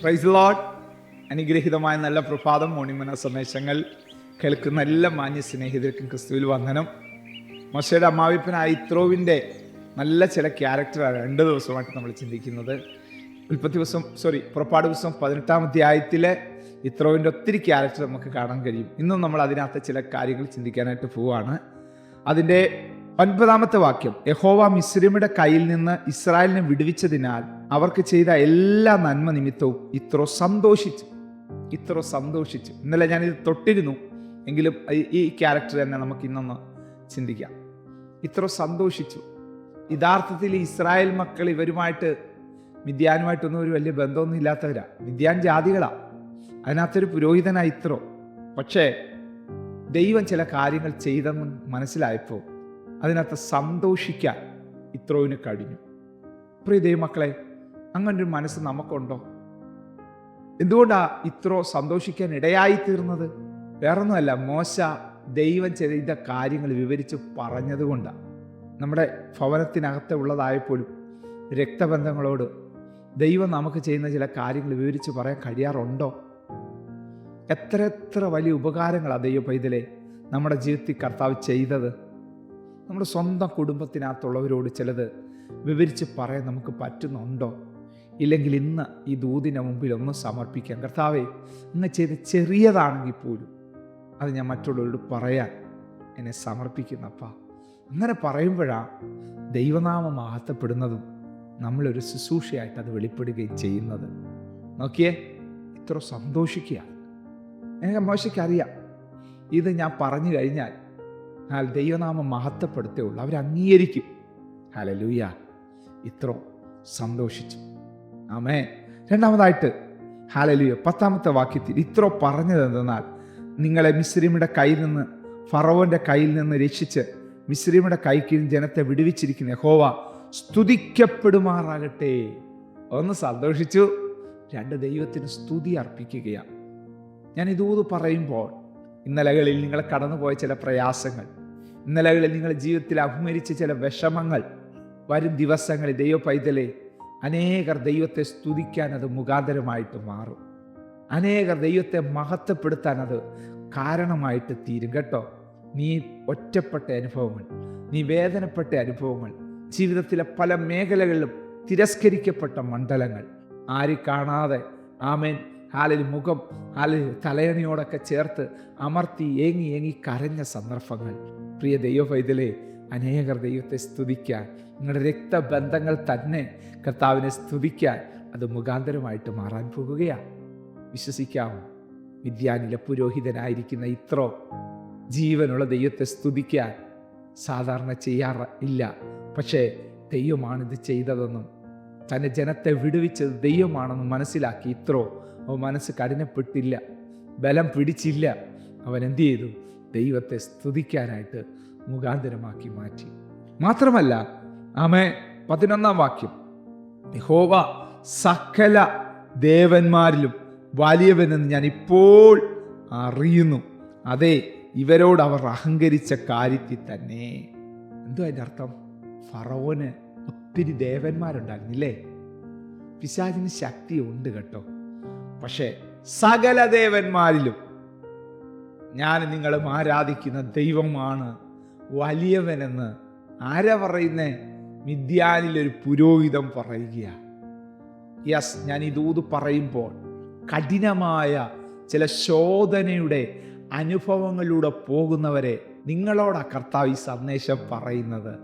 Price load അനുഗ്രഹീതമായ നല്ല പ്രഭാതം മോണിമന സന്ദേശങ്ങൾ കേൾക്കുന്ന എല്ലാ മാന്യ സ്നേഹിതർക്കും ക്രിസ്തുവിൽ വന്ദനം. മോശയുടെ അമ്മാവിപ്പനായ ഇത്രോവിന്റെ നല്ല ചില ക്യാരക്ടറാണ് രണ്ട് ദിവസമായിട്ട് നമ്മൾ ചിന്തിക്കുന്നത്. ഉൽപ്പത്തി ദിവസം സോറി പുറപ്പാട് ദിവസം പതിനെട്ടാം അധ്യായത്തിലെ ഇത്രോവിന്റെ ഒത്തിരി ക്യാരക്ടർ നമുക്ക് കാണാൻ കഴിയും. ഇന്നും നമ്മൾ അതിനകത്ത് ചില കാര്യങ്ങൾ ചിന്തിക്കാനായിട്ട് പോവുകയാണ് അതിന്റെ ഒൻപതാമത്തെ വാക്യം യഹോവ മിസ്രിമിയുടെ കയ്യിൽ നിന്ന് ഇസ്രായേലിനെ വിടുവിച്ചതിനാൽ അവർക്ക് ചെയ്ത എല്ലാ നന്മ നിമിത്തവും ഇത്ര സന്തോഷിച്ചു ഇത്ര സന്തോഷിച്ചു. ഇന്നലെ ഞാനിത് തൊട്ടിരുന്നു. എങ്കിലും ഈ- ക്യാരക്ടർ തന്നെ നമുക്ക് ഇന്നൊന്ന് ചിന്തിക്കാം. ഇത്ര സന്തോഷിച്ചു. യഥാർത്ഥത്തിൽ ഇസ്രായേൽ മക്കൾ ഇവരുമായിട്ട് മിഥ്യാനുമായിട്ടൊന്നും ഒരു വലിയ ബന്ധമൊന്നും ഇല്ലാത്തവരാ. മിഥ്യാൻ ജാതികളാണ് അതിനകത്തൊരു പുരോഹിതനായി ഇത്രോ. പക്ഷേ ദൈവം ചില കാര്യങ്ങൾ ചെയ്തെന്ന് മനസ്സിലായപ്പോൾ അതിനകത്ത് സന്തോഷിക്കാൻ ഇത്രോവിന് കഴിഞ്ഞു. പ്രിയ ദൈവമക്കളെ അങ്ങനൊരു മനസ്സ് നമുക്കുണ്ടോ? എന്തുകൊണ്ടാ ഇത്രോ സന്തോഷിക്കാൻ ഇടയായി തീർന്നത് വേറൊന്നുമല്ല മോശ ദൈവം ചെയ്ത കാര്യങ്ങൾ വിവരിച്ച് പറഞ്ഞതുകൊണ്ടാണ് നമ്മുടെ ഭവനത്തിനകത്ത് ഉള്ളതായപ്പോലും രക്തബന്ധങ്ങളോട് ദൈവം നമുക്ക് ചെയ്യുന്ന ചില കാര്യങ്ങൾ വിവരിച്ച് പറയാൻ കഴിയാറുണ്ടോ? എത്ര എത്ര വലിയ ഉപകാരങ്ങളാണ് ദൈവ പൈതലെ നമ്മുടെ ജീവിതത്തിൽ കർത്താവ് ചെയ്തത്? നമ്മുടെ സ്വന്തം കുടുംബത്തിനകത്തുള്ളവരോട് ചിലത് വിവരിച്ച് പറയാൻ നമുക്ക് പറ്റുന്നുണ്ടോ? ഇല്ലെങ്കിൽ ഇന്ന് ഈ ദൂതിന്റെ മുമ്പിൽ ഒന്ന് സമർപ്പിക്കാം. കർത്താവെ ഇന്ന് ചെയ്ത് ചെറിയതാണെങ്കിൽ പോലും അത് ഞാൻ മറ്റുള്ളവരോട് പറയാൻ എന്നെ സമർപ്പിക്കുന്നപ്പ. അങ്ങനെ പറയുമ്പോഴാണ് ദൈവനാമം മഹത്വപ്പെടുന്നതും നമ്മളൊരു ശുശ്രൂഷയായിട്ട് അത് വെളിപ്പെടുകയും ചെയ്യുന്നത്. നോക്കിയേ ഇത്ര സന്തോഷിക്കുക എനിക്ക് മോശയ്ക്കറിയാം. ഇത് ഞാൻ പറഞ്ഞു കഴിഞ്ഞാൽ ആ ദൈവനാമം മഹത്വപ്പെടുത്തേ ഉള്ളൂ. അവർ അംഗീകരിക്കും ഹലലൂയ ഇത്ര സന്തോഷിച്ചു. ആമേ രണ്ടാമതായിട്ട് ഹാലലിയ പത്താമത്തെ വാക്യത്തിൽ ഇത്ര പറഞ്ഞത് എന്തെന്നാൽ നിങ്ങളെ മിശ്രീമിയുടെ കയ്യിൽ നിന്ന് ഫറവോന്റെ കയ്യിൽ നിന്ന് രക്ഷിച്ച് മിശ്രീമിയുടെ കൈക്ക് ജനത്തെ വിടുവിച്ചിരിക്കുന്ന ഹോവ സ്തുതിക്കപ്പെടുമാറാകട്ടെ. ഒന്ന് സന്തോഷിച്ചു. രണ്ട് ദൈവത്തിന് സ്തുതി അർപ്പിക്കുകയാണ്. ഞാൻ ഇതൂത് പറയുമ്പോൾ ഇന്നലകളിൽ നിങ്ങൾ കടന്നുപോയ ചില പ്രയാസങ്ങൾ ഇന്നലകളിൽ നിങ്ങളുടെ ജീവിതത്തിൽ അഭിമരിച്ച ചില വിഷമങ്ങൾ വരും ദിവസങ്ങളിൽ ദൈവ പൈതലെ അനേകർ ദൈവത്തെ സ്തുതിക്കാൻ അത് മുഖാന്തരമായിട്ട് മാറും. അനേകർ ദൈവത്തെ മഹത്വപ്പെടുത്താൻ അത് കാരണമായിട്ട് തീരും കേട്ടോ. നീ ഒറ്റപ്പെട്ട അനുഭവങ്ങൾ നീ വേദനപ്പെട്ട അനുഭവങ്ങൾ ജീവിതത്തിലെ പല മേഖലകളിലും തിരസ്കരിക്കപ്പെട്ട മണ്ഡലങ്ങൾ ആര് കാണാതെ ആമേൻ ഹാലിൽ മുഖം ഹാലിൽ തലയണിയോടൊക്കെ ചേർത്ത് അമർത്തി ഏങ്ങി ഏങ്ങി കരഞ്ഞ സന്ദർഭങ്ങൾ. പ്രിയ ദൈവ പൈതലേ അനേകർ ദൈവത്തെ സ്തുതിക്കാൻ നിങ്ങളുടെ രക്തബന്ധങ്ങൾ തന്നെ കർത്താവിനെ സ്തുതിക്കാൻ അത് മുഖാന്തരമായിട്ട് മാറാൻ പോകുകയാണ് വിശ്വസിക്കാമോ വിദ്യാനിലെ പുരോഹിതനായിരിക്കുന്ന ഇത്രോ ജീവനുള്ള ദൈവത്തെ സ്തുതിക്കാൻ സാധാരണ ചെയ്യാറ് ഇല്ല. പക്ഷേ ഇത് ചെയ്തതെന്നും തന്നെ ജനത്തെ വിടുവിച്ചത് ദൈവമാണെന്നും മനസ്സിലാക്കി ഇത്രോ അവൻ മനസ്സ് കഠിനപ്പെട്ടില്ല ബലം പിടിച്ചില്ല. അവൻ എന്തു ചെയ്തു? ദൈവത്തെ സ്തുതിക്കാനായിട്ട് മുഖാന്തരമാക്കി മാറ്റി. മാത്രമല്ല ആമേ പതിനൊന്നാം വാക്യം. യഹോവ സകല ദേവന്മാരിലും വലിയവനെന്ന് ഞാൻ ഇപ്പോൾ അറിയുന്നു. അതെ ഇവരോട് അവർ അഹങ്കരിച്ച കാര്യത്തിൽ തന്നെ. എന്തോ അതിന്റെ അർത്ഥം? ഫറോന് ഒത്തിരി ദേവന്മാരുണ്ടായിരുന്നില്ലേ? പിശാചിന് ശക്തിയുണ്ട് കേട്ടോ. പക്ഷേ സകല ദേവന്മാരിലും ഞാൻ നിങ്ങളും ആരാധിക്കുന്ന ദൈവമാണ്. വലിയവനെന്ന് ആരാ പറയുന്നേ? മിഥ്യാനിലൊരു പുരോഹിതം പറയുകയാണ്. യെസ് ഞാൻ ഇതൂത് പറയുമ്പോൾ കഠിനമായ ചില ശോധനയുടെ അനുഭവങ്ങളിലൂടെ പോകുന്നവരെ നിങ്ങളോടാ കർത്താവ് ഈ സന്ദേശം പറയുന്നത്.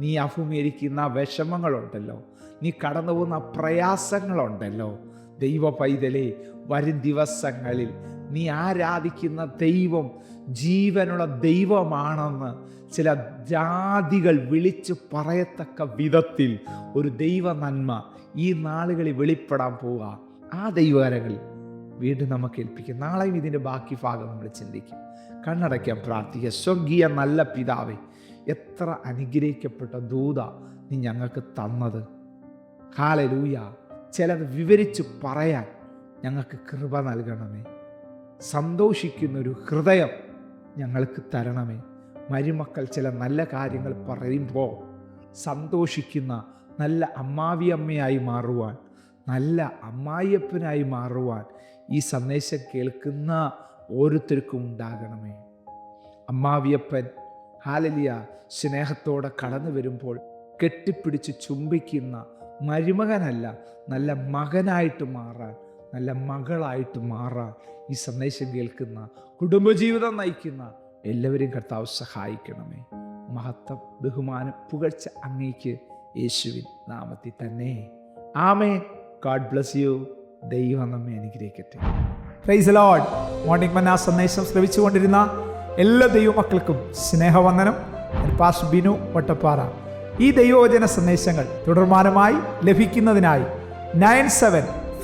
നീ അഭിമുഖീകരിക്കുന്ന വിഷമങ്ങളുണ്ടല്ലോ. നീ കടന്നു പോകുന്ന പ്രയാസങ്ങളുണ്ടല്ലോ. ദൈവ പൈതലേ വരും ദിവസങ്ങളിൽ നീ ആരാധിക്കുന്ന ദൈവം ജീവനുള്ള ദൈവമാണെന്ന് ചില ജാതികൾ വിളിച്ചു പറയത്തക്ക വിധത്തിൽ ഒരു ദൈവ നന്മ ഈ നാളുകളിൽ വെളിപ്പെടാൻ പോവുക. ആ ദൈവകരങ്ങൾ വീണ്ടും നമുക്ക് ഏൽപ്പിക്കും. നാളെയും ഇതിന്റെ ബാക്കി ഭാഗം നമ്മൾ ചിന്തിക്കും. കണ്ണടയ്ക്കാൻ പ്രാർത്ഥിക്കുക സ്വർഗീയ നല്ല പിതാവെ എത്ര അനുഗ്രഹിക്കപ്പെട്ട ദൂത നീ ഞങ്ങൾക്ക് തന്നത്. കാലലൂയ ചിലത് വിവരിച്ച് പറയാൻ ഞങ്ങൾക്ക് കൃപ നൽകണമേ. സന്തോഷിക്കുന്നൊരു ഹൃദയം ഞങ്ങൾക്ക് തരണമേ. മരുമക്കൾ ചില നല്ല കാര്യങ്ങൾ പറയുമ്പോൾ സന്തോഷിക്കുന്ന നല്ല അമ്മാവിയമ്മയായി മാറുവാൻ നല്ല അമ്മായിയപ്പനായി മാറുവാൻ ഈ സന്ദേശം കേൾക്കുന്ന ഓരോരുത്തർക്കും ഉണ്ടാകണമേ. അമ്മാവിയപ്പൻ ഹാലലിയ സ്നേഹത്തോടെ കടന്നു വരുമ്പോൾ കെട്ടിപ്പിടിച്ച് ചുംബിക്കുന്ന മരുമകനല്ല നല്ല മകനായിട്ട് മാറാൻ നല്ല മകളായിട്ട് മാറാൻ ഈ സന്ദേശം കേൾക്കുന്ന കുടുംബജീവിതം നയിക്കുന്ന എല്ലാവരെയും കർത്താവ് സഹായിക്കണമേ. മഹത്വം ബഹുമാനം പുകഴ്ച അങ്ങേക്ക് യേശുവിൻ നാമത്തിൽ തന്നെ. ആമേ ഗാഡ് ബ്ലസ് യു ദൈവം നമ്മെ അനുഗ്രഹിക്കട്ടെ. പ്രൈസ് ലോഡ് മോർണിംഗ് മന്ന സന്ദേശം ശ്രവിച്ചുകൊണ്ടിരുന്ന എല്ലാ ദൈവമക്കൾക്കും സ്നേഹവന്ദനം. പാസ് ബിനു വട്ടപ്പാറ. ഈ ദൈവവചന സന്ദേശങ്ങൾ തുടർമാനമായി ലഭിക്കുന്നതിനായി nine seven